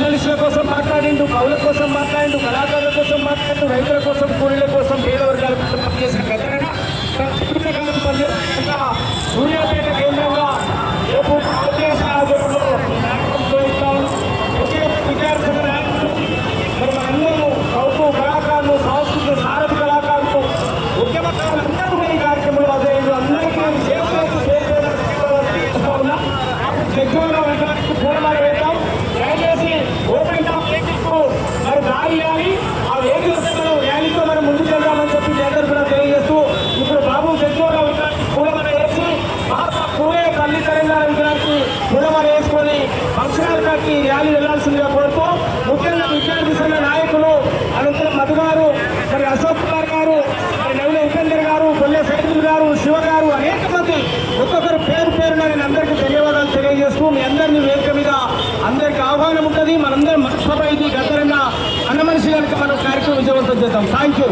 జర్నలిస్టుల కోసం మాట్లాడిండు కవుల కోసం మాట్లాడిండు కళాకారుల కోసం మాట్లాడు రైతుల కోసం కూలీల కోసం పేద వర్గాల కోసం పనిచేసిన ప్రధాన కాలం పనిచేసిన సూర్యాపేట కేంద్రంగా రేపు భారతదేశ ఆధ్వర్యంలో విద్యార్థుల నాయకులు మరి అందరూ కవులు కళాకారులు సాంస్కృతిక సారథి కళాకారులు ఉద్యమకారులు అందరూ ఈ కార్యక్రమంలో అదేవిధంగా విగ్రహానికి వేసుకొని ఫంక్షనల్ కట్టి ర్యాలీ వెళ్ళాల్సిందిగా కోరుతూ ముఖ్యంగా విద్యార్థి సంఘ నాయకులు అనంతరం మధు గారు మరి అశోక్ కుమార్ గారు మరి నవీన ఉపేందర్ గారు కొల్లె సైదుల్ గారు శివ గారు అనేక మంది ఒక్కొక్కరు పేరు పేరున నేను అందరికీ ధన్యవాదాలు తెలియజేస్తూ మీ అందరినీ వేదిక మీద అందరికీ ఆహ్వానం ఉంటుంది. మనందరం మనస్సభ ఇది గతరంగా అన్న మనిషి కనుక మనం కార్యక్రమం విజయవంతం చేద్దాం. Thank you